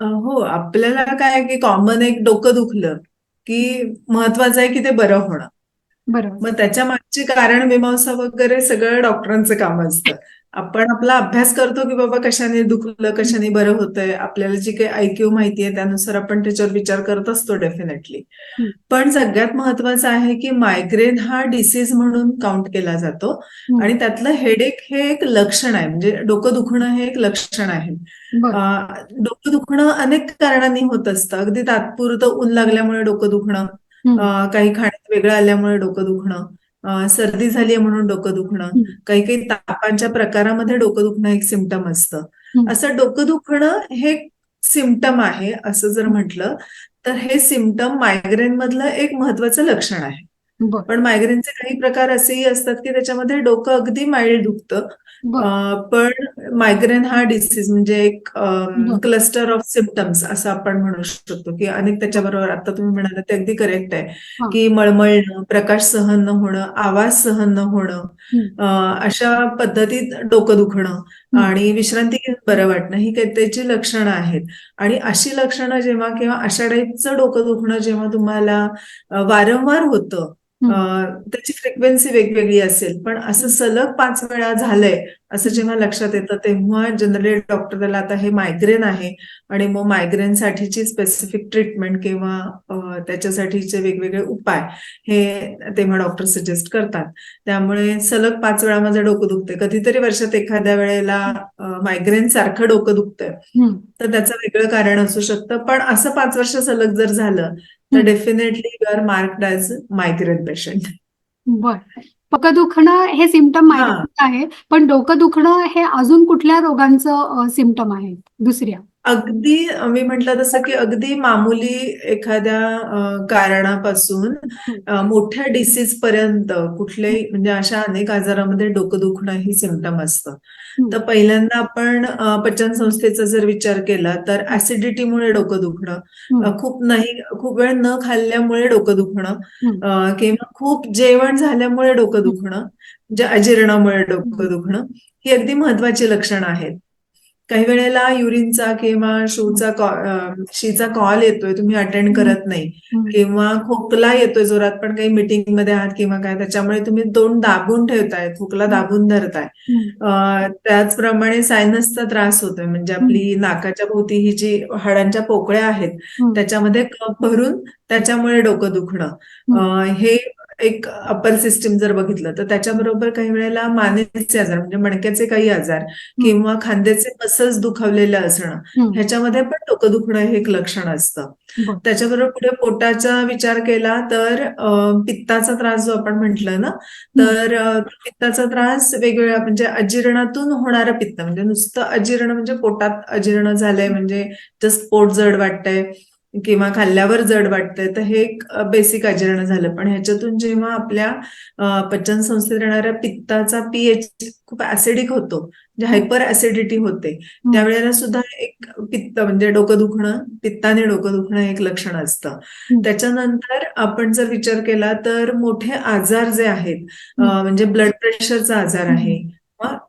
हो आपल्याला काय की कॉमन एक डोकं दुखलं की महत्वाचं आहे की ते बरं होणं. बरोबर. मग त्याच्या मागची कारण मीमांसा वगैरे सगळं डॉक्टरांचं काम असतं. आपण आपला अभ्यास करतो की बाबा कशाने दुखलं कशाने बरं होतंय आपल्याला जी काही ऐक्यू माहिती आहे त्यानुसार आपण त्याच्यावर विचार करत असतो डेफिनेटली. पण सगळ्यात महत्वाचं आहे की मायग्रेन हा डिसीज म्हणून काउंट केला जातो. आणि त्यातलं हेडेक हे एक लक्षण आहे म्हणजे डोकं दुखणं हे एक लक्षण आहे. डोकं दुखणं अनेक कारणांनी होत असतं. अगदी तात्पुरतं ऊन लागल्यामुळे डोकं दुखणं काही खाण्यात वेगळं आल्यामुळे डोकं दुखणं सर्दी झाली आहे म्हणून डोकं दुखणं. काही काही तापांच्या प्रकारामध्ये डोकं दुखणं एक सिमटम असतं. असं डोकं दुखणं हे सिमटम आहे असं जर म्हटलं तर हे सिमटम मायग्रेन मधलं एक महत्वाचं लक्षण आहे पण मायग्रेनचे काही प्रकार असेही असतात की त्याच्यामध्ये डोकं अगदी माइल्ड दुखतं पण मायग्रेन हा डिसीज म्हणजे एक. क्लस्टर ऑफ सिम्पटम्स असं आपण म्हणू शकतो की अनेक त्याच्याबरोबर आता तुम्ही म्हणाला ते अगदी करेक्ट आहे. की मळमळणं प्रकाश सहन न होणं आवाज सहन न होणं अशा पद्धतीत डोकं दुखणं. आणि विश्रांती घेऊन बरं वाटणं ही काही त्याची लक्षणं आहेत आणि अशी लक्षणं जेव्हा किंवा अशा टाईपचं डोकं दुखणं जेव्हा तुम्हाला वारंवार होतं त्याची फ्रिक्वेन्सी वेगवेगळी असेल. पण असं सलग पाच वेळा झालंय असं जेव्हा लक्षात येतं तेव्हा जनरली डॉक्टर त्याला आता हे मायग्रेन आहे. आणि मग मायग्रेन साठीची स्पेसिफिक ट्रीटमेंट किंवा त्याच्यासाठीचे वेगवेगळे उपाय हे तेव्हा डॉक्टर सजेस्ट करतात. त्यामुळे सलग पाच वेळा माझं डोकं दुखते कधीतरी वर्षात एखाद्या वेळेला मायग्रेन सारखं डोकं दुखतंय. तर त्याचं वेगळं कारण असू शकतं. पण असं पाच वर्ष सलग जर झालं तर. Definitely you are marked as migraine patient बर. डोकं दुखणं हे सिमटम आहे पण डोकं दुखणं हे अजून कुठल्या रोगांचं सिमटम आहे दुसऱ्या. अगदी मी म्हटलं तसं की अगदी मामूली एखाद्या कारणापासून मोठ्या डिसीज पर्यंत कुठल्याही म्हणजे अशा अनेक आजारामध्ये डोकं दुखणं ही सिमटम असतं तर पहिल्यांदा आपण पचन संस्थेचा जर विचार केला तर ऍसिडिटीमुळे डोकं दुखणं खूप नाही खूप वेळ न खाल्ल्यामुळे डोकं दुखणं किंवा खूप जेवण झाल्यामुळे डोकं दुखणं म्हणजे अजीर्णामुळे डोकं दुखणं ही अगदी महत्वाची लक्षणं आहेत. काही वेळेला युरिनचा किंवा शूचा शीचा कॉल येतोय तुम्ही अटेंड करत नाही. किंवा खोकला येतोय जोरात पण काही मीटिंगमध्ये आहात किंवा काय त्याच्यामुळे तुम्ही तोंड दाबून ठेवताय खोकला दाबून धरताय. त्याचप्रमाणे सायनसचा त्रास होतोय म्हणजे आपली नाकाच्या भोवती ही जी हाडांच्या पोकळ्या आहेत. त्याच्यामध्ये कफ भरून त्याच्यामुळे डोकं दुखणं. हे एक अपर सिस्टीम जर बघितलं तर त्याच्याबरोबर काही वेळेला मानेचे आजार म्हणजे मणक्याचे काही आजार किंवा खांद्याचे मसल्स दुखावलेलं असणं. ह्याच्यामध्ये पण डोकं दुखणं हे एक लक्षण असतं बरं. त्याच्याबरोबर पुढे पोटाचा विचार केला तर पित्ताचा त्रास जो आपण म्हटलं ना तर पित्ताचा त्रास वेगवेगळ्या म्हणजे अजीर्णातून होणारं पित्त म्हणजे नुसतं अजीर्ण म्हणजे पोटात अजीर्ण झालंय म्हणजे जस्ट पोट जड वाटतंय किंवा खाल्ल्यावर जड वाटतंय तर हे एक बेसिक अजीर्ण झालं. पण ह्याच्यातून जेव्हा आपल्या पचन संस्थेत येणाऱ्या पित्ताचा पीएच खूप ऍसिडिक होतो म्हणजे हायपर ऍसिडिटी होते त्यावेळेला सुद्धा एक पित्त म्हणजे डोकं दुखणं पित्ताने डोकं दुखणं एक लक्षण असतं. त्याच्यानंतर आपण जर विचार केला तर मोठे आजार जे आहेत. म्हणजे ब्लड प्रेशरचा आजार आहे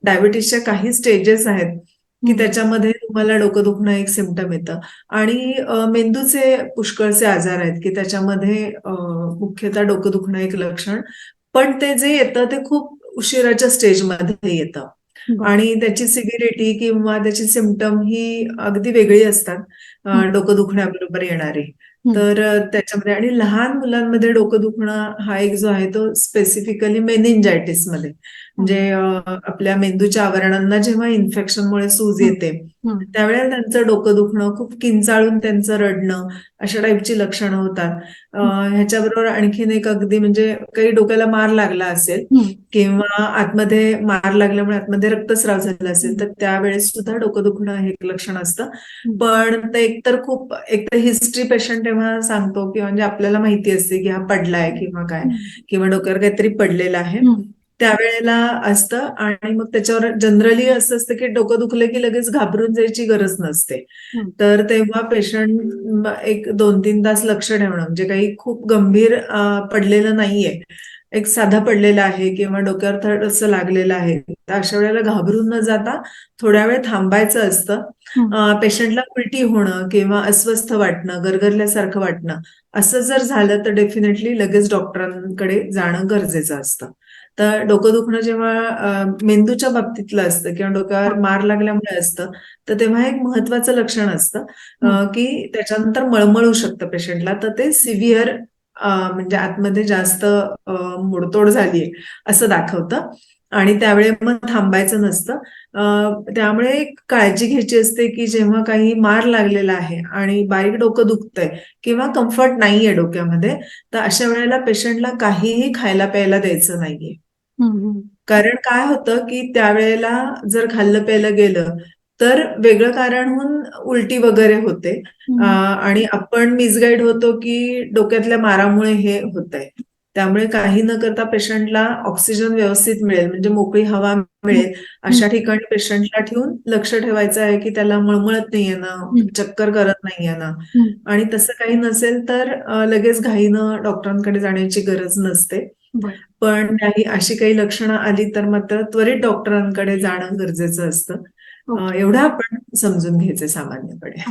डायबिटीसच्या काही स्टेजेस आहेत की. त्याच्यामध्ये तुम्हाला डोकं दुखणं एक सिमटम येतं आणि मेंदूचे पुष्कळचे आजार आहेत की त्याच्यामध्ये मुख्यतः डोकं दुखणं एक लक्षण पण ते जे येतं ते खूप उशिराच्या स्टेजमध्ये येतं. आणि त्याची सिव्हिरिटी किंवा त्याची सिमटम ही अगदी वेगळी असतात. डोकं दुखण्याबरोबर येणारी. तर त्याच्यामध्ये आणि लहान मुलांमध्ये डोकं दुखणं हा एक जो आहे तो स्पेसिफिकली मेनिंजायटिसमध्ये. म्हणजे आपल्या मेंदूच्या आवरणांना जेव्हा इन्फेक्शनमुळे सूज येते त्यावेळेला त्यांचं डोकं दुखणं खूप किंचाळून त्यांचं रडणं अशा टाईपची लक्षणं होतात. ह्याच्याबरोबर आणखीन एक अगदी म्हणजे काही डोक्याला मार लागला असेल. किंवा आतमध्ये मार लागल्यामुळे आतमध्ये रक्तस्राव झाला असेल तर त्यावेळेस सुद्धा डोकं दुखणं हे एक लक्षण असतं. पण ते एकतर खूप एकतर हिस्ट्री पेशंट तेव्हा सांगतो की म्हणजे आपल्याला माहिती असते की हा पडलाय किंवा काय किंवा डोक्यावर काहीतरी पडलेलं आहे. त्यावेळेला असतं आणि मग त्याच्यावर जनरली असं असतं की डोकं दुखलं की लगेच घाबरून जायची गरज नसते. तर तेव्हा पेशंट एक दोन तीन तास लक्ष ठेवणं म्हणजे काही खूप गंभीर पडलेलं नाहीये एक साधा पडलेला आहे किंवा डोक्यावर थोडंसं लागलेलं आहे. तर अशा वेळेला घाबरून न जाता थोड्या वेळ थांबायचं असतं. पेशंटला उलटी होणं किंवा अस्वस्थ वाटणं गरगरल्यासारखं वाटणं असं जर झालं तर डेफिनेटली लगेच डॉक्टरांकडे जाणं गरजेचं असतं. तर डोकं दुखणं जेव्हा मेंदूच्या बाबतीतलं असतं किंवा डोक्यावर मार लागल्यामुळे असतं तर तेव्हा एक महत्वाचं लक्षण असतं की त्याच्यानंतर मळमळू शकतं पेशंटला तर ते सिव्हिअर म्हणजे आतमध्ये जास्त मोडतोड झालीये असं दाखवतं. आणि त्यावेळी मग थांबायचं नसतं. त्यामुळे एक काळजी घ्यायची असते की जेव्हा काही मार लागलेला आहे आणि बारीक डोकं दुखतंय किंवा कम्फर्ट नाहीये डोक्यामध्ये तर अशा वेळेला पेशंटला काहीही खायला प्यायला द्यायचं नाहीये. कारण काय होतं की त्यावेळेला जर खाल्लं प्यायलं गेलं तर वेगळं कारण होऊन उलटी वगैरे होते आणि आपण मिसगाईड होतो की डोक्यातल्या मारामुळे हे होत आहे त्यामुळे काही न करता पेशंटला ऑक्सिजन व्यवस्थित मिळेल म्हणजे मोकळी हवा मिळेल अशा ठिकाणी पेशंटला ठेवून लक्ष ठेवायचं आहे की त्याला मळमळत नाहीये ना. चक्कर करत नाहीये ना. आणि तसं काही नसेल तर लगेच घाईनं डॉक्टरांकडे जाण्याची गरज नसते. पण काही अशी काही लक्षणं आली तर मात्र त्वरित डॉक्टरांकडे जाणं गरजेचं असतं. एवढं आपण समजून घ्यायचं सामान्यपणे.